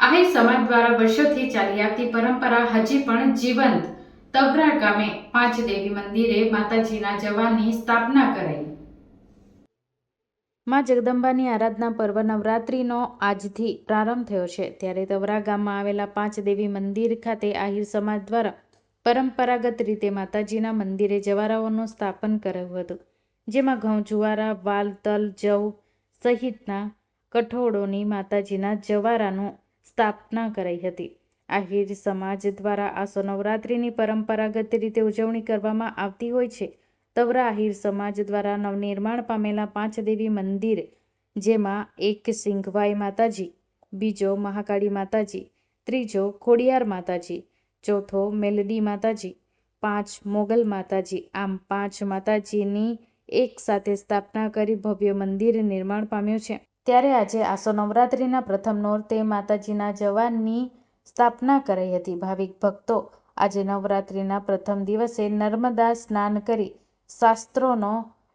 આહિર સમાજ દ્વારા વર્ષોથી ચાલી આવતી પરંપરા હજી પણ જીવંત. તબરા ગામે પાંચ દેવી મંદિરે માતાજીના જવાની સ્થાપના કરાઈ. માં જગદંબાની આરાધના પર્વ નવરાત્રિનો આજથી પ્રારંભ થયો છે. ત્યારે તવરા ગામમાં આવેલા પાંચ દેવી મંદિર ખાતે આહિર સમાજ દ્વારા પરંપરાગત રીતે માતાજીના મંદિરે જવારાઓનું સ્થાપન કરાયું હતું. જેમાં ઘઉં, જુવારા, વાલ, તલ, જવ સહિતના કઠોળોની માતાજીના જવારાનું સ્થાપના કરાઈ હતી. આહિર સમાજ દ્વારા આસો નવરાત્રિની પરંપરાગત રીતે ઉજવણી કરવામાં આવતી હોય છે. તવરા આહિર સમાજ દ્વારા નવનિર્માણ પામેલા પાંચ દેવી મંદિર, જેમાં એક સિંઘવાઈ માતાજી, બીજો મહાકાળી માતાજી, ત્રીજો ખોડિયાર માતાજી, ચોથો મેલડી માતાજી, પાંચ મોગલ માતાજી. આમ પાંચ માતાજીની એક સાથે સ્થાપના કરી ભવ્ય મંદિર નિર્માણ પામ્યું છે. ત્યારે આજે આસો નવરાત્રિના પ્રથમ નોરતે માતાજીના જવાનની સ્થાપના કરાઈ હતી. ભાવિક ભક્તો આજે નવરાત્રિના પ્રથમ દિવસે નર્મદા સ્નાન કરી શાસ્ત્રોનો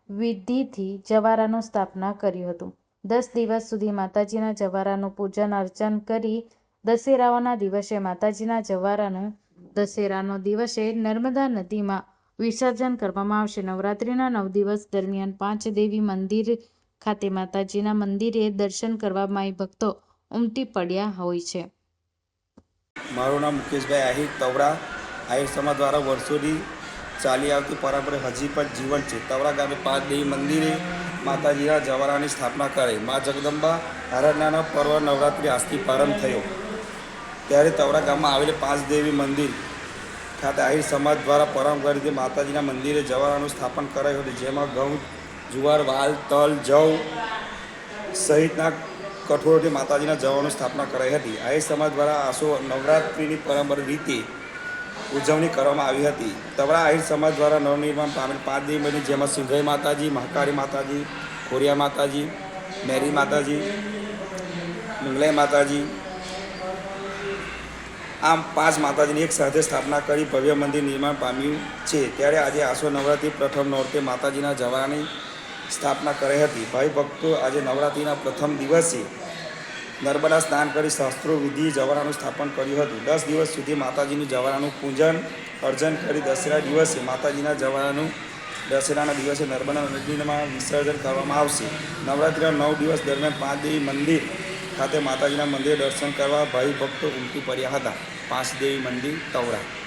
વિધિથી જવારાનું સ્થાપના કર્યું હતું. દસ દિવસ સુધી માતાજીના જવારાનું પૂજન, અર્ચન કરી દશેરાઓના દિવસે માતાજીના જવારાનું દશેરાનો દિવસે નર્મદા નદીમાં વિસર્જન કરવામાં આવશે. નવરાત્રિના નવ દિવસ દરમિયાન પાંચ દેવી મંદિર ખાતે માતાજીના મંદિરે દર્શન કરવા માઈ ભક્તો ઉમટી પડ્યા હોય છે. મારું નામ મુકેશભાઈ આહિર તવરા. આહિર સમાજ દ્વારા વર્ષોથી ચાલી આવતી પરંપરા હજી પણ જીવન છે. તવરા ગામે પાંચ દેવી મંદિરે માતાજીના જવારાની સ્થાપના કરી મા જગદંબા આરાધનાનો પર્વ નવરાત્રિ આજથી પ્રારંભ થયો. ત્યારે તવરા ગામમાં આવેલી પાંચ દેવી મંદિર ખાતે આહિર સમાજ દ્વારા પરંપરા રીતે માતાજીના મંદિરે જવારાનું સ્થાપન કરાયું હતું. જેમાં ઘઉં જુવાર, વાલ, તલ, જવ સહિતના કઠોળથી માતાજીના જવાની સ્થાપના કરાઈ હતી. આહિર સમાજ દ્વારા આસો નવરાત્રિની પરંપરા રીતે ઉજવણી કરવામાં આવી હતી. તવરા આહિર સમાજ દ્વારા નવનિર્માણ પામેલ પાંચ દેવી મંદિર, જેમાં સિંધાઈ માતાજી, મહાકાળી માતાજી, ખોરિયા માતાજી, મેરી માતાજી, મંગલાઈ માતાજી, આમ પાંચ માતાજીની એક સાથે સ્થાપના કરી ભવ્ય મંદિર નિર્માણ પામ્યું છે. ત્યારે આજે આસો નવરાત્રિ પ્રથમ નોરતે માતાજીના જવારાની સ્થાપના કરી હતી. ભાઈ ભક્તો આજે નવરાત્રિના પ્રથમ દિવસે નર્મદા સ્નાન કરી શાસ્ત્રો વિધિ જવારાનું સ્થાપન કર્યું હતું. દસ દિવસ સુધી માતાજીનું જવારાનું પૂજન, અર્ચન કરી દશેરા દિવસે માતાજીના જવારાનું દશેરાના દિવસે નર્મદા નદીમાં વિસર્જન કરવામાં આવશે. નવરાત્રિના નવ દિવસ દરમિયાન પાંચ દેવી મંદિર ખાતે માતાજીના મંદિરે દર્શન કરવા ભાઈ ભક્તો ઉમટી પડ્યા હતા. પાંચ દેવી મંદિર, તવરા.